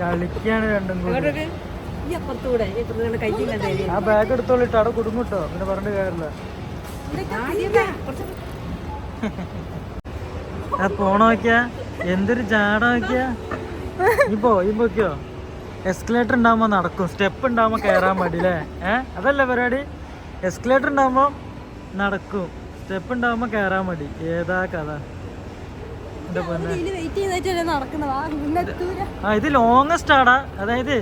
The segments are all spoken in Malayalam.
കളിക്കാണ് രണ്ടും കൂടി. ആ ബാഗ് എടുത്തോളിട്ട് അവിടെ കുടുങ്ങിട്ടോ. പിന്നെ പറഞ്ഞിട്ട് കാര്യമില്ല. ആ പോണ നോക്കിയാ? എന്തൊരു ജാട നോക്കിയാ? ഇപ്പോ ഇപ്പൊക്കെയോ എസ്കലേറ്റർ ഉണ്ടാവുമ്പോ നടക്കും. സ്റ്റെപ്പ് ഉണ്ടാവുമ്പോ കയറാൻ മതി അല്ലേ ഏ? അതല്ലേ പരിപാടി? എസ്കലേറ്റർ ഉണ്ടാവുമ്പോ നടക്കും. സ്റ്റെപ്പ് ഉണ്ടാവുമ്പോ കയറാൻ മടി. ഏതാ കഥ എന്റെ പൊന്നെ വെയിറ്റ് ചെയ്തിട്ടല്ലേ നടക്കുന്നതാ ഇന്നെത്തൂര ആ ഇത് ലോങ്ങസ്റ്റ് ആടാ. അതായത്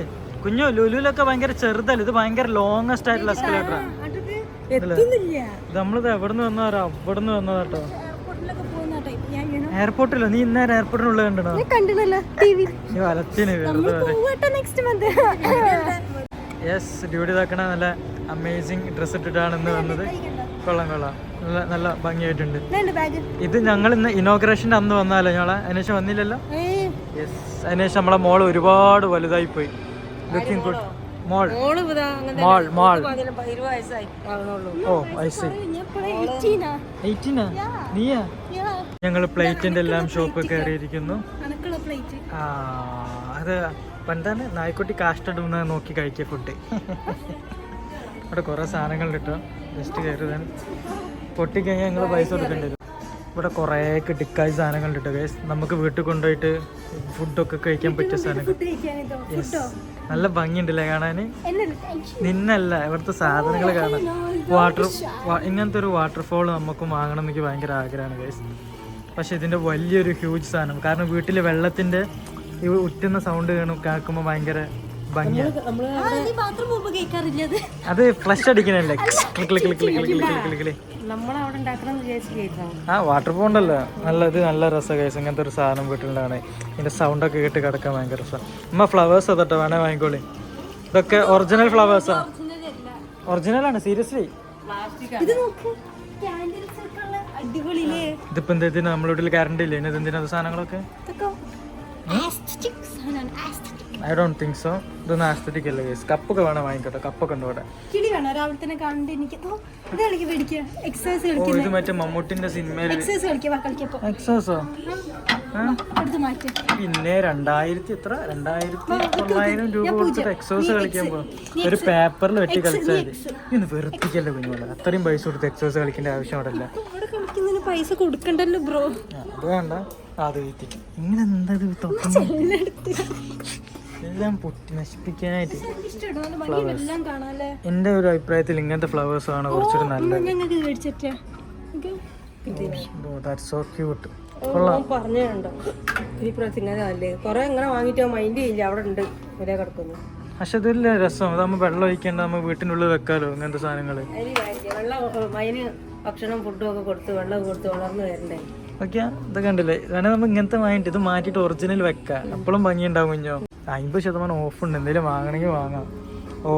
കുഞ്ഞു ലുലുലൊക്കെ ഭയങ്കര ചെറുതല്ല? ഇത് ഭയങ്കര ലോങ്ങസ്റ്റ് ആയിട്ടുള്ള എസ്കലേറ്ററാ ഇത് നമ്മളിത് എവിടുന്ന് വന്നവരാ അവിടുന്ന് വന്നതാട്ടോ. എയർപോർട്ടിലോ നീ ഇന്നേരം എയർപോർട്ടിനുള്ളിൽ കണ്ടോ വലത്തിന് യെസ് ഡ്യൂട്ടി ഇതാക്കണ നല്ല അമേസിങ് ഡ്രസ് ഇട്ടിട്ടാണ് ഇന്ന് വന്നത്. കൊള്ളാം കൊള്ളാം. നല്ല നല്ല ഭംഗിയായിട്ടുണ്ട്. ഇത് ഞങ്ങൾ ഇന്ന് ഇനോഗ്രേഷന്റെ അന്ന് വന്നാലോ ഞങ്ങളെ? അതിനുശേഷം വന്നില്ലല്ലോ? യെസ് നമ്മളെ മോൾ ഒരുപാട് വലുതായി പോയി ലുക്കിംഗ് ഗുഡ് മോൾ മോൾ മോൾ ഓ ഐ സി എയ്റ്റീനാ നീയാ? ഞങ്ങൾ പ്ലേറ്റിന്റെ എല്ലാം ഷോപ്പ് കയറിയിരിക്കുന്നു. ആ അത് പണ്ടാണ് നായ്ക്കുട്ടി കാഷ്ടടുന്ന നോക്കി കഴിക്കുക ഫുഡ് ഇവിടെ കുറേ സാധനങ്ങൾ കിട്ടും ജസ്റ്റ് കയറുതാൻ പൊട്ടിക്കഴിഞ്ഞാൽ ഞങ്ങൾ പൈസ കൊടുക്കേണ്ടി വരും. ഇവിടെ കുറേ കിടിക്കായ സാധനങ്ങൾ കിട്ടും ഗൈസ് നമുക്ക് വീട്ടിൽ കൊണ്ടുപോയിട്ട് ഫുഡൊക്കെ കഴിക്കാൻ പറ്റിയ സാധനങ്ങൾ. നല്ല ഭംഗിയുണ്ടല്ലേ കാണാൻ നിന്നല്ല ഇവിടുത്തെ സാധനങ്ങൾ കാണാൻ. വാട്ടർ ഇങ്ങനത്തെ ഒരു വാട്ടർഫോൾ നമുക്കും വാങ്ങണം എനിക്ക് ഭയങ്കര ആഗ്രഹമാണ് ഗൈസ് പക്ഷെ ഇതിന്റെ വലിയൊരു ഹ്യൂജ് സാധനം. കാരണം വീട്ടിൽ വെള്ളത്തിന്റെ ഈ ഉറ്റുന്ന സൗണ്ട് കേൾക്കുമ്പോൾ ഭയങ്കര അത്? ഫ്ലഷ് അടിക്കണല്ലേ? ആ വാട്ടർ പോണ്ടല്ലോ നല്ലത് നല്ല രസം കേസ് ഇങ്ങനത്തെ ഒരു സാധനം വീട്ടിലുണ്ടാണ് ഇതിന്റെ സൗണ്ട് ഒക്കെ കേട്ട് കിടക്കാൻ ഭയങ്കര നമ്മ ഫ്ലവേഴ്സ് അതട്ടോ വേണേ വാങ്ങിക്കോളി. ഇതൊക്കെ ഒറിജിനൽ ഫ്ലവേഴ്സാ ഒറിജിനൽ ആണ് സീരിയസ്ലി ഇതിപ്പോ എന്തെങ്കിലും നമ്മളുടെ ഗ്യാരണ്ടി ഇല്ലേ? ഇതെന്തിനാ സാധനങ്ങളൊക്കെ? ഐ ഡോണ്ട് തിങ്ക് സോ ഇതൊന്നും ആസ്തറ്റിക് അല്ല കേസ് കപ്പൊക്കെ വേണം വാങ്ങിക്കോട്ടെ? കപ്പൊക്കെ ഉണ്ട് ഇവിടെ. കിളി വേണോ? രാവിലെ തന്നെ കണ്ട് എനിക്ക് എക്സസൈസ് ഓ കളിക്കുന്ന. ഇത് മറ്റേ മമ്മൂട്ടിന്റെ സിനിമയിൽ എക്സസൈസ് കളിക്കുക കളിക്കപ്പോ. പിന്നെ രണ്ടായിരത്തി എത്ര? രണ്ടായിരത്തി തൊള്ളായിരം രൂപ കൊടുത്തിട്ട് എക്സോസ് കളിക്കാൻ പോകും ഒരു പേപ്പറിൽ വെട്ടി കളിച്ചാൽ ഇന്ന് വെറുപ്പിക്കല്ലേ കുഞ്ഞുങ്ങൾ അത്രയും പൈസ കൊടുത്ത് എക്സോസ് കളിക്കേണ്ട ആവശ്യം അവിടെ അല്ല പൈസ കൊടുക്കണ്ടല്ലോ ബ്രോ. അത് വേണ്ട. അത് ഇങ്ങനെ എന്താ എല്ലാം പൊട്ടി നശിപ്പിക്കാനായിട്ട്. എന്റെ ഒരു അഭിപ്രായത്തിൽ ഇങ്ങനത്തെ ഫ്ലവേഴ്സ് ആണ് കുറച്ചൊരു നല്ലത്. ഞങ്ങൾക്ക് മേടിച്ചിട്ട്. ദാറ്റ്സ് സോ ക്യൂട്ട് പറഞ്ഞുണ്ടോ ഈ പ്രാവശ്യം ഇങ്ങനെ അല്ലേ? കുറെ ഇങ്ങനെ വാങ്ങിയിട്ട് മൈൻഡ് ചെയ്യില്ല. അവിടെ ഉണ്ട്. ഒരേ കിടക്കുന്നു. പക്ഷെ ഇതില്ല രസം. അതാകുമ്പോൾ വെള്ളം ഒഴിക്കേണ്ട നമ്മൾ വീട്ടിനുള്ളിൽ വെക്കാലോ ഇങ്ങനത്തെ സാധനങ്ങൾ അതിന് ഭക്ഷണം ഫുഡും ഒക്കെ കൊടുത്ത് വെള്ളം കൊടുത്ത് വളർന്നു വരണ്ടേ? ഓക്കെ ഇതൊക്കെ ഉണ്ടല്ലേ വേണേൽ നമ്മൾ ഇങ്ങനത്തെ വാങ്ങിയിട്ട് ഇത് മാറ്റിയിട്ട് ഒറിജിനൽ വെക്കാം. അപ്പോഴും ഭംഗി ഉണ്ടാവും കുഞ്ഞോ. അമ്പത് ശതമാനം ഓഫ് ഉണ്ട് എന്തെങ്കിലും വാങ്ങണമെങ്കിൽ വാങ്ങാം. ഓ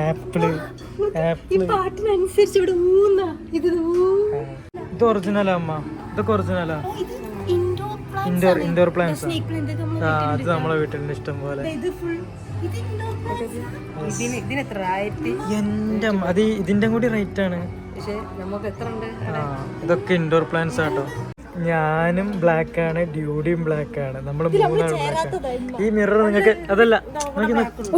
ആപ്പിൾ പാട്ടിനനുസരിച്ച് ഇത് ഒറിജിനലാ അമ്മ. ഇതൊക്കെ ഒറിജിനലാ ഇൻഡോർ ഇൻഡോർ പ്ലാന്റ്സ് അത് നമ്മളെ വീട്ടിൽ ഇഷ്ടം പോലെ. എന്റെ അത് ഇതിന്റെ കൂടി റേറ്റ് ആണ്. ഇതൊക്കെ ഇൻഡോർ പ്ലാന്റ്സ് ആട്ടോ ഞാനും ബ്ലാക്ക് ആണ് ഡ്യൂഡിയും ബ്ലാക്ക്. ആണ് നമ്മൾ ബ്ലാക്ക് ഈ മിറർ നിങ്ങൾക്ക് അതല്ല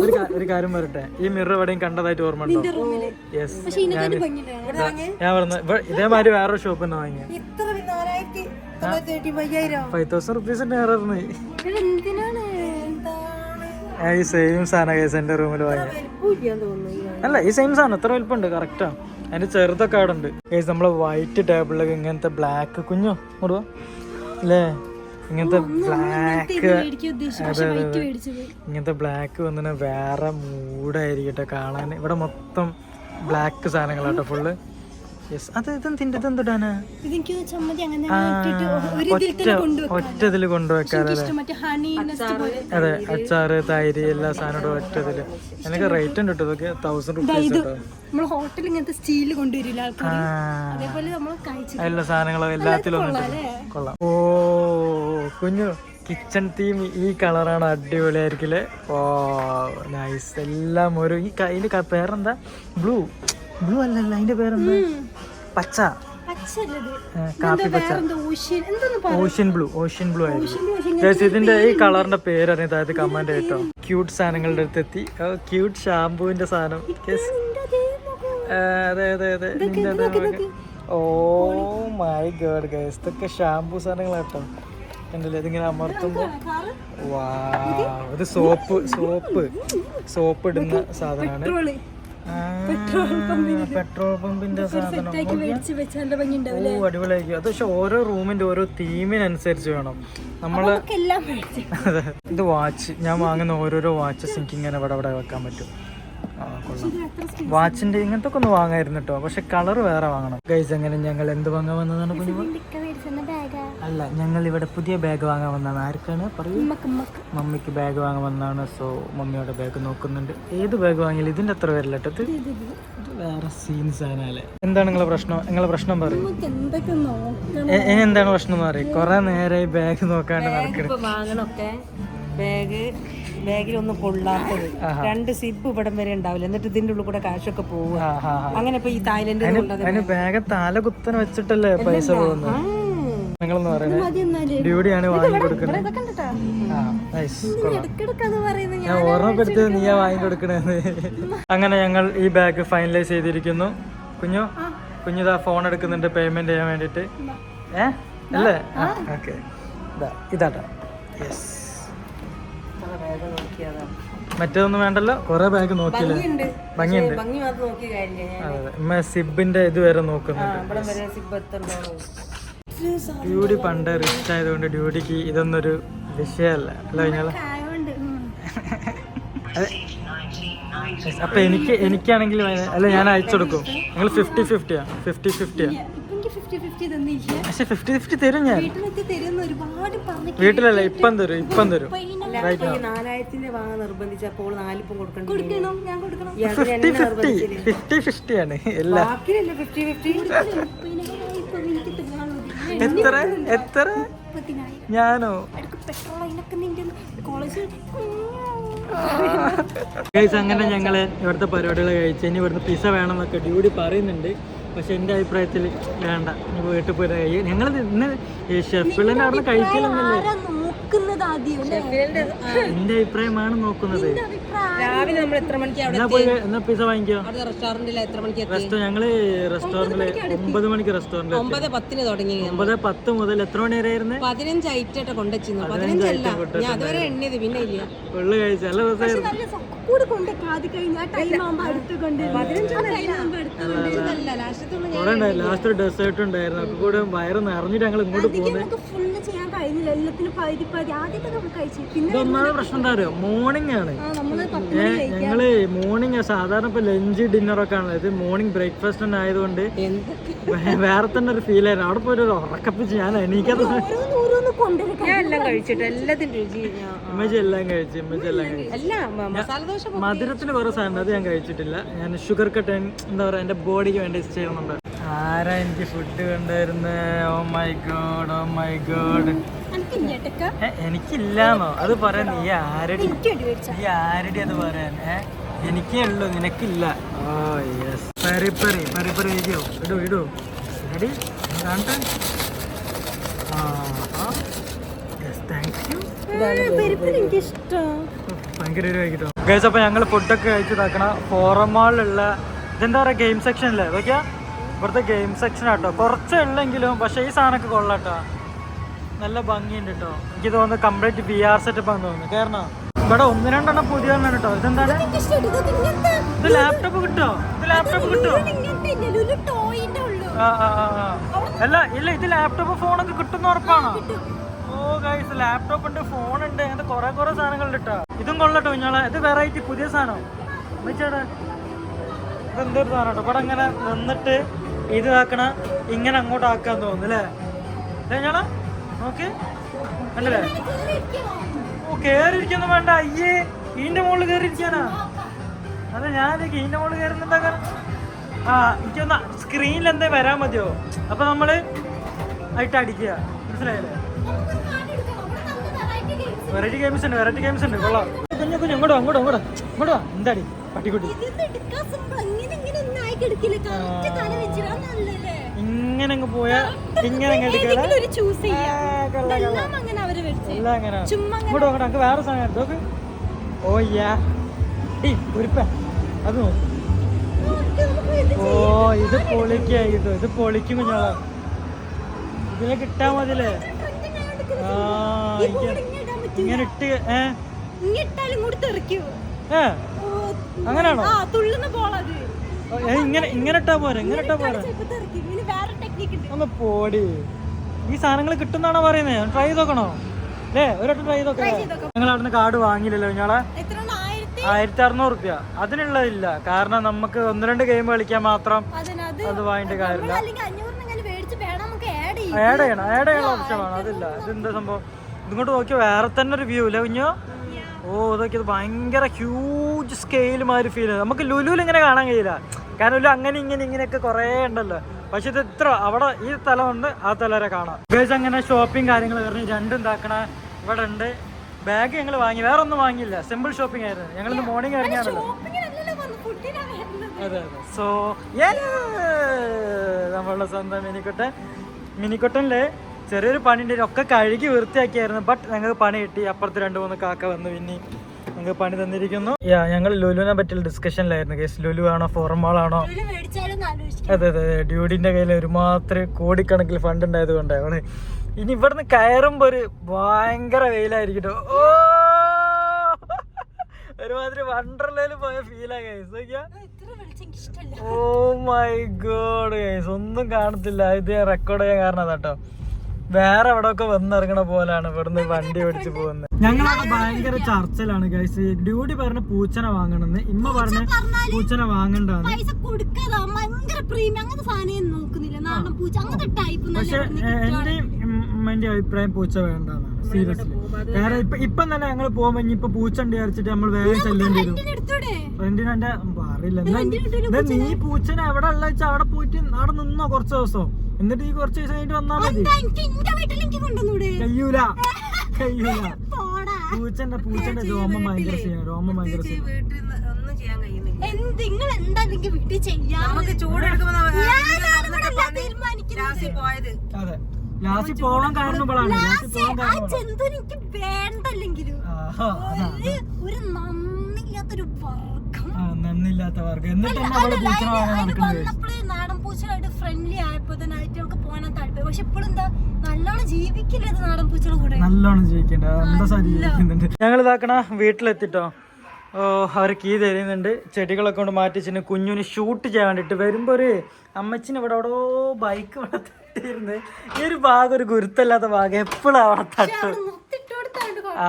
ഒരു ഒരു കാര്യം പറയട്ടെ. ഈ മിറർ എവിടെയും കണ്ടതായിട്ട് ഓർമ്മ ഉണ്ടോ? യെസ് ഞാൻ ഞാൻ പറഞ്ഞു ഇതേമാതിരി വേറൊരു ഷോപ്പിൽ നിന്ന് വാങ്ങിയ. അയ്യായിരം. ഫൈവ് തൗസൻഡ് റുപ്പീസിന്റെ മിററിന്. ഈ സെയിം സാധനം എന്റെ റൂമിൽ വാങ്ങിയ. വാങ്ങി. അല്ല ഈ സെയിം സാധനം എത്ര വലിപ്പമുണ്ട് കറക്റ്റാ അതിന്റെ ചെറുതൊക്കെ അവിടെ ഉണ്ട് കേസ് നമ്മളെ വൈറ്റ് ടേബിളിലൊക്കെ ഇങ്ങനത്തെ ബ്ലാക്ക് കുഞ്ഞോ? കൊടുവാ അല്ലേ? ഇങ്ങനത്തെ ബ്ലാക്ക് ഇങ്ങനത്തെ ബ്ലാക്ക് വന്നിട്ട് വേറെ മൂടായിരിക്കട്ടെ കാണാൻ ഇവിടെ മൊത്തം ബ്ലാക്ക് സാധനങ്ങളാട്ടോ ഫുള്ള് യെസ് അത് ഇതെന്തിന്റെ ഇതെന്തിടാനാ ഇതെനിക്ക് ചമ്മതി അങ്ങനെ ഒറ്റ ഇതിൽ കൊണ്ടുവെക്കാറല്ലേ അതെ അച്ചാറ് തൈര് എല്ലാ സാധനവും ഒറ്റതിൽ എനിക്ക് റേറ്റ് ഉണ്ട് കേട്ടോ ഇതൊക്കെ തൗസൻഡ് റുപ്പീസ് നമ്മൾ ഹോട്ടലിൽ ഇങ്ങനത്തെ സ്റ്റീൽ കൊണ്ടുവരില്ല ആൾക്കാർ അതേപോലെ നമ്മൾ എല്ലാ സാധനങ്ങളും എല്ലാത്തിലും കൊള്ളാം ഓ കുഞ്ഞു കിച്ചൺ തീം ഈ കളറാണ് അടിപൊളിയായിരിക്കില്ലേ ഓ നൈസ് എല്ലാം ഒരു ഈ ഇതിന്റെ പേരെന്താ? ബ്ലൂ ബ്ലൂ അല്ലല്ല അതിന്റെ പേരെന്താ? പച്ച. കാപ്പി പച്ച. ഓഷ്യൻ ബ്ലൂ ഓഷ്യൻ ബ്ലൂ ആയിരുന്നു. ഇതിന്റെ ഈ കളറിന്റെ പേര് അറിയാം അതായത് കമാൻഡ് കേട്ടോ. ക്യൂട്ട് സാധനങ്ങളുടെ അടുത്ത് എത്തി ക്യൂട്ട് ഷാംപൂവിന്റെ സാധനം. അതേ അതെ അതെ. നിന്റെ അതേ. ഓ മൈ ഗോഡ് ഗൈസ് ഇതൊക്കെ ഷാംപൂ സാധനങ്ങളാട്ടോ കണ്ടില്ലേ? ഇതിങ്ങനെ അമർത്തുമ്പോ വാ ഇത് സോപ്പ് സോപ്പ്. സോപ്പ് ഇടുന്ന സാധനമാണ്. പെട്രോൾ പെട്രോൾ പമ്പിന്റെ സാധനം. ഓ അടിപൊളിയായിരിക്കും. അത് പക്ഷെ ഓരോ റൂമിന്റെ ഓരോ തീമിനനുസരിച്ച് വേണം. നമ്മൾ ഇത് വാച്ച്. ഞാൻ വാങ്ങുന്ന ഓരോരോ വാച്ചസ് എനിക്ക് ഇങ്ങനെ ഇവിടെ ഇവിടെ വെക്കാൻ പറ്റും. വാച്ചിന്റെ ഇങ്ങനത്തെ ഒക്കെ ഒന്ന് വാങ്ങായിരുന്നു കേട്ടോ പക്ഷെ കളർ വേറെ വാങ്ങണം. ഗൈസ് എങ്ങനെ ഞങ്ങൾ എന്ത് വാങ്ങാൻ വന്നതാണ് കുഞ്ഞു അല്ല ഞങ്ങൾ ഇവിടെ പുതിയ ബാഗ് വാങ്ങാൻ വന്നതാണ്. ആർക്കാണ്? പറയൂ. മമ്മിക്ക് ബാഗ് വാങ്ങാൻ വന്നതാണ്. സോ മമ്മിയുടെ ബാഗ് നോക്കുന്നുണ്ട്. ഏത് ബാഗ് വാങ്ങിയാലും ഇതിന്റെ അത്ര വരില്ല കേട്ടോ വേറെ സീൻസ് ആണല്ലേ എന്താണ് നിങ്ങളെ പ്രശ്നം? നിങ്ങളെ പ്രശ്നം പറയും. എന്താണ് പ്രശ്നം പറയും. കൊറേ നേരമായി ബാഗ് നോക്കാണ്ട് വാങ്ങണൊക്കെ. ബാഗ് ബാഗിലൊന്നും കൊള്ളാത്തത് രണ്ട് സിബ് ഇവിടം വരെ ഉണ്ടാവില്ല. എന്നിട്ട് ഇതിന്റെ ഉള്ളിൽ കൂടെ കാശൊക്കെ പോവുക. അങ്ങനെ ഇപ്പൊ ഈ തായ്ലൻഡ് ബാഗ് തല കുത്തനെ വെച്ചിട്ടല്ലേ പൈസ പോകുന്നത്? നിങ്ങളെന്ന് പറയുന്നത് ഡ്യൂഡിയാണ് വാങ്ങി കൊടുക്കുന്നത് ഞാൻ ഓർമ്മപ്പെടുത്തിയത് നീയാ വാങ്ങി കൊടുക്കണേന്ന് അങ്ങനെ ഞങ്ങൾ ഈ ബാഗ് ഫൈനലൈസ് ചെയ്തിരിക്കുന്നു. കുഞ്ഞു? കുഞ്ഞിതാ ഫോൺ എടുക്കുന്നുണ്ട് പേയ്മെന്റ് ചെയ്യാൻ വേണ്ടിട്ട് ഏ? അല്ലേ? ഓക്കെ ഇതാട്ടോ. യെസ് മറ്റേതൊന്നും വേണ്ടല്ലോ? കുറെ ബാഗ് നോക്കിയില്ലേ? ഭംഗിയുണ്ട്. അതെ. സിബിന്റെ ഇത് വരെ നോക്കുന്നുണ്ട്. ഡ്യൂട്ടി പണ്ട് റിച്ച് ആയതുകൊണ്ട് ഡ്യൂട്ടിക്ക് ഇതൊന്നൊരു വിഷയല്ല അല്ല കഴിഞ്ഞാൽ അപ്പൊ എനിക്ക് എനിക്കാണെങ്കിൽ അല്ല ഞാൻ അയച്ചു കൊടുക്കും. നിങ്ങൾ ഫിഫ്റ്റി ഫിഫ്റ്റിയാ ഫിഫ്റ്റി ഫിഫ്റ്റിയാ ഫിഫ്റ്റി ഫിഫ്റ്റി തന്നില്ല? പക്ഷെ ഫിഫ്റ്റി ഫിഫ്റ്റി തരും ഞാൻ. വീട്ടിലെത്തി തരുന്ന ഒരുപാട് പറഞ്ഞു വീട്ടിലല്ല ഇപ്പം തരും ഇപ്പം തരും. നാലായിരത്തിന്റെ വാങ്ങ നിർബന്ധിച്ചപ്പോൾ നാലിപ്പം കൊടുക്കണം കൊടുക്കണം ഞാൻ കൊടുക്കണം. ഫിഫ്റ്റി ഫിഫ്റ്റി ഫിഫ്റ്റി എല്ലാം. ഫിഫ്റ്റി ഫിഫ്റ്റി എത്ര? എത്ര? ഞാനോ? പെട്രോൾ അതിനൊക്കെ നിന്റെ കോളേജ് അങ്ങനെ ഞങ്ങൾ ഇവിടുത്തെ പരിപാടികൾ കഴിച്ച് ഇനി ഇവിടുന്ന് പിസ വേണമെന്നൊക്കെ ഡ്യൂടി പറയുന്നുണ്ട്. പക്ഷെ എന്റെ അഭിപ്രായത്തിൽ വേണ്ട. വീട്ടിൽ പോയി കഴിയും ഞങ്ങൾ ഇന്ന് ഷെഫിളിന്റെ അവിടെ കഴിക്കലൊന്നുമില്ല? എന്റെ അഭിപ്രായമാണ് നോക്കുന്നത്. രാവിലെ നമ്മൾ എത്ര മണിക്ക് അവിടെ പിസ വാങ്ങിക്കോ? റെസ്റ്റോറന്റിൽ എത്ര മണിക്ക് എത്തി റെസ്റ്റോ ഞങ്ങൾ ഒമ്പത് മണിക്ക് റെസ്റ്റോറന്റിൽ ഒമ്പത് പത്തിന് തുടങ്ങി ഒമ്പത് പത്ത് മുതൽ എത്ര മണി വരെ ആയിരുന്നു? പതിനഞ്ച് ഐറ്റായിട്ട് കൊണ്ടുവച്ചിരുന്നു. പതിനഞ്ചല്ല. ഞാൻ അതുവരെ എണ്ണിയത് പിന്നെ ഇല്ല. ഫുള്ള് കഴിച്ചു നല്ല രസമായിരുന്നു കൊണ്ട് കാതി കഴിഞ്ഞ ടൈം ആകുമ്പോ അടുത്ത് കൊണ്ട് ലാസ്റ്റ് ഡെസേർട്ട് ഉണ്ടായിരുന്നു. കൂടെ വയറ് നിറഞ്ഞിട്ട് ഞങ്ങൾ ഇങ്ങോട്ട് പോകുന്നത്. കഴിഞ്ഞില്ല എല്ലാത്തിനും പകുതി പകുതി ആദ്യത്തെ നമ്മൾ കഴിച്ചു. പിന്നെ പ്രശ്നം എന്താ മോർണിംഗ് ആണ്. ഞങ്ങൾ മോർണിംഗ് സാധാരണ ഇപ്പൊ ലഞ്ച് ഡിന്നർ ഒക്കെ ആണല്ലോ. ഇത് മോർണിംഗ് ബ്രേക്ക്ഫാസ്റ്റ് തന്നെ ആയതുകൊണ്ട് വേറെ തന്നെ ഒരു ഫീൽ ആയിരുന്നു. അവിടെ പോയി ഒരു ഉറക്കപ്പിച്ച് ഞാൻ എണീക്കാത്ത എല്ലാം കഴിച്ചിട്ട് എല്ലാത്തിനും രുചി എല്ലാം കഴിച്ചു എല്ലാം കഴിച്ചു. എല്ലാം മ- മസാല ദോശ പൊ- മധുരത്തിന് വേറെ സാധനം അത് ഞാൻ കഴിച്ചിട്ടില്ല. ഞാൻ ഷുഗർ കട്ട് എന്താ പറയാ എന്റെ ബോഡിക്ക് വേണ്ടി ചെയ്യുന്നുണ്ട് ആരാ എനിക്ക് ഫുഡ് കണ്ടായിരുന്നേ oh my god oh my god എനിക്കില്ലാന്നോ. അത് പറയാൻ നീ ആരടി നീ ആരടി അത് പറയാൻ? എനിക്കേ ഉള്ളൂ നിനക്കില്ല. ഓ യെസ് പെരിപ്പറി പെരിപ്പറി ഇരിക്കോ. ഇടൂ ഇടൂ. റെഡി കാണട്ടെ ഭയങ്കര ഒരു ഗൈസ് അപ്പോൾ ഞങ്ങൾ ഫുഡൊക്കെ കഴിച്ച് ഇതാക്കണ ഫോറമാളിലുള്ള ഇതെന്താ പറയുക ഗെയിം സെക്ഷൻ അല്ലേ ഇതൊക്കെയാ ഇവിടുത്തെ ഗെയിം സെക്ഷൻ ആട്ടോ. കുറച്ചേ ഉള്ളെങ്കിലും പക്ഷേ ഈ സാധനമൊക്കെ കൊള്ളാട്ടോ നല്ല ഭംഗിയുണ്ട് കേട്ടോ എനിക്ക് തോന്നുന്നു കംപ്ലീറ്റ് വി ആർ സെറ്റപ്പ് ആണെന്ന് തോന്നുന്നു. കാരണം ഇവിടെ ഒന്ന് രണ്ടെണ്ണം പുതിയ കേട്ടോ ഇതെന്താണ്? ഇത് ഇത് ലാപ്ടോപ്പ് കിട്ടോ? ഇത് ലാപ്ടോപ്പ് കിട്ടോ. അല്ല ഇല്ല ഇത് ലാപ്ടോപ്പ് ഫോണൊക്കെ കിട്ടുന്ന ഉറപ്പാണോ? ഓ ഗൈസ് ലാപ്ടോപ്പ് ഉണ്ട് ഫോൺ ഉണ്ട്. അങ്ങനത്തെ കുറെ കുറെ സാധനങ്ങളുണ്ട് കേട്ടോ ഇതും കൊള്ളട്ടോ കുഞ്ഞോളെ. ഇത് വെറൈറ്റി പുതിയ സാധനം. വെച്ചേടെ ഇതെന്തൊരു സാധനം ഇവിടെ അങ്ങനെ നിന്നിട്ട് ഇത് ആക്കണ ഇങ്ങനെ അങ്ങോട്ട് ആക്കാൻ തോന്നുന്നു അല്ലേ? കുഞ്ഞോളെ? നോക്ക് അല്ലേ ഓ കേറിയിരിക്കൊന്നും വേണ്ട. അയ്യേ ഇതിന്റെ മുകളിൽ കയറിയിരിക്കാനാ അതെ ഞാൻ ഇതിന്റെ മുകളിൽ കയറുന്നുണ്ടാക്കാൻ ആ എനിക്കൊന്ന് സ്ക്രീനിൽ എന്തേ വരാൻ മതിയോ? അപ്പൊ നമ്മൾ ആയിട്ട് അടിക്കുക. മനസ്സിലായില്ലേ? വെറൈറ്റി ഗെയിംസ് ഉണ്ട് വെറൈറ്റി ഗെയിംസ് ഉണ്ട്. കൊള്ളാം. കുഞ്ഞു കുഞ്ഞു അങ്ങോട്ടോ അങ്ങോട്ടോ അങ്ങോട്ടോ അങ്ങോട്ടോ. എന്താടി? ഇങ്ങനെ ഇങ്ങനെ ഇങ്ങനെ പോയാ ഇങ്ങനെ ഇങ്ങോട്ട് നോക്കട്ടെ വേറെ സാധനം എടുത്തോക്ക് ഓ യാ. ഏയ് കുരിപ്പ അത് ഓ ഇത് പൊളിക്ക ഇത് ഇത് പൊളിക്കും കുഞ്ഞോളെ ഇതിനെ കിട്ടാ മതിലേ ആ ഇങ്ങനെ- ഇങ്ങനെ ഇട്ട് ഏ? കൂടി തെറിക്കൂ? ഏ? ഏ, ഇങ്ങനെ ഇങ്ങനെ ഇട്ടാ പോരെ ഇങ്ങനെ ഇട്ടാ പോരെ ഒന്ന് പോടി. ഈ സാധനങ്ങൾ കിട്ടുന്നാണോ പറയുന്നത് ട്രൈ ചെയ്ത് നോക്കണോ അല്ലേ ഒരൊട്ട് ട്രൈ ചെയ്ത് നോക്കണോ നിങ്ങൾ അവിടുന്ന് കാർഡ് വാങ്ങിയില്ലല്ലോ ഞങ്ങളെ ആയിരത്തി അറുന്നൂറ് റുപ്യ. അതിനുള്ളതില്ല. കാരണം നമുക്ക് ഒന്ന് രണ്ട് ഗെയിം കളിക്കാൻ മാത്രം അത് വാങ്ങിട്ട് കാര്യമില്ല. ആഡ് ചെയ്യും. ആഡ് ചെയ്യണം ആഡ് ചെയ്യണ ഓപ്ഷൻ വേണം. അതില്ല. ഇതെന്താ സംഭവം? ഇങ്ങോട്ട് നോക്കിയാൽ വേറെ തന്നെ ഒരു വ്യൂ ഇല്ല കുഞ്ഞോ? ഓ ഇതൊക്കെ ഇത് ഭയങ്കര ഹ്യൂജ് സ്കെയിൽ മാതിരി ഫീൽ നമുക്ക് ലുലുവിൽ ഇങ്ങനെ കാണാൻ കഴിയില്ല. കാരണം ലുലു അങ്ങനെ ഇങ്ങനെ ഇങ്ങനെയൊക്കെ കുറേ ഉണ്ടല്ലോ. പക്ഷെ ഇത് ഇത്ര അവിടെ ഈ സ്ഥലമുണ്ട് ആ സ്ഥലം വരെ കാണാം. ഗേൾസ് അങ്ങനെ ഷോപ്പിംഗ് കാര്യങ്ങൾ വരുന്നത് രണ്ടും താക്കണ ഇവിടെ ഉണ്ട്. ബാഗ് ഞങ്ങൾ വാങ്ങി. വേറെ ഒന്നും വാങ്ങിയില്ല. സിമ്പിൾ ഷോപ്പിംഗ് ആയിരുന്നു. ഞങ്ങൾ ഇന്ന് മോർണിംഗ് ഇറങ്ങിയാണല്ലോ. അതെ അതെ. സോ നമ്മളുടെ സ്വന്തം മിനിക്കുട്ടൻ. മിനിക്കുട്ടനിൽ ചെറിയൊരു പണി ഉണ്ട് ഒക്കെ കഴുകി വൃത്തിയാക്കിയായിരുന്നു. ബട്ട് ഞങ്ങൾക്ക് പണി കിട്ടി. അപ്പുറത്ത് രണ്ട് മൂന്ന് കാക്ക വന്നു. പിന്നെ ഞങ്ങൾക്ക് പണി തന്നിരിക്കുന്നു. യാ ഞങ്ങൾ ലുലുവിനെ പറ്റിയുള്ള ഡിസ്കഷനിലായിരുന്നു കേസ് ലുലു ആണോ ഫോർമാൾ ആണോ? അതെ അതെ അതെ. ഡ്യൂഡിന്റെ കയ്യിൽ ഒരുമാത്രം കോടിക്കണക്കിൽ ഫണ്ട് ഉണ്ടായത് കൊണ്ടാണ്. ഇനി ഇവിടുന്ന് കയറുമ്പോ ഒരു ഭയങ്കര വെയിലായിരിക്കട്ടോ. ഓ! ഒരുമാതിരി വണ്ടർലയിൽ പോയ ഫീലാ case oh my God guys ഒന്നും കാണത്തില്ല. ഇത് റെക്കോർഡ് ചെയ്യാൻ കാരണം അതാട്ടോ. വേറെ എവിടെ ഒക്കെ വന്നിറങ്ങണ പോലാണ് ഇവിടുന്ന് വണ്ടി ഓടിച്ചു പോകുന്നത് ഞങ്ങളവിടെ ഭയങ്കര ചർച്ചയിലാണ് ഗൈസ് ഡ്യൂട്ടി പറഞ്ഞ പൂച്ചനെ വാങ്ങണമെന്ന് ഇമ്മ പറഞ്ഞ പൂച്ചനെ വാങ്ങണ്ടാന്ന്. പക്ഷെ എന്റെയും ഉമ്മന്റെ അഭിപ്രായം പൂച്ച വേണ്ടെന്നാണ്. സീരിയസ്ലി വേറെ ഇപ്പൊ ഇപ്പം തന്നെ ഞങ്ങൾ പോകുമ്പോ ഇനിയിപ്പൊ പൂച്ച ഉണ്ട് വിചാരിച്ചിട്ട് നമ്മൾ വേഗം ചെല്ലേണ്ടി വരും. ഫ്രണ്ടിന് എന്റെ അറിയില്ല. നീ പൂച്ചനെ എവിടെ ഉള്ള വെച്ചാ അവിടെ പോയിട്ട് അവിടെ നിന്നോ കുറച്ച് ദിവസം. എന്നിട്ട് ഈ കുറച്ച് ദിവസം കഴിഞ്ഞിട്ട് വന്നാ മതി. കയ്യൂല. കയ്യൂല. പൂച്ചന്റെ പൂച്ചന്റെ രോമം ഭയങ്കര സീന രോമം ഭയങ്കര അതെ. ലാസി പോവാൻ കാരണം ലാസ്റ്റ് പോവാൻ കാരണം ഒരു നന്ദില്ലാത്തൊരു വർഗം. ആ, നന്ദില്ലാത്ത വർഗം. എന്നിട്ട് അവൾ പൂച്ചനെ നടക്കുന്നത്? ഫ്രണ്ട്ലി ആയപ്പോ തന്നെ ഒക്കെ പോകാൻ താല്പര്യം. പക്ഷെ ഇപ്പോഴെന്താ നല്ലോണം ജീവിക്കില്ല നാടൻ പൂച്ചകളുടെ കൂടെ? നല്ലോണം ജീവിക്കണ്ട. എന്താ ഞങ്ങൾ ഇതാക്കണ വീട്ടിലെത്തിട്ടോ. ഓ അവർ കീ തരുന്നുണ്ട്. ചെടികളൊക്കെ കൊണ്ട് മാറ്റിച്ചിന് കുഞ്ഞിന് ഷൂട്ട് ചെയ്യാൻ വേണ്ടിട്ട് വരുമ്പോ ഒരു അമ്മച്ചിന് ഇവിടെ എവിടെയോ ബൈക്ക് ഇവിടെ തട്ടിയിരുന്ന് ഈ ഒരു ഭാഗം ഒരു ഗുരുത്തല്ലാത്ത ഭാഗം എപ്പോഴും അവിടെ തട്ടും. ആ.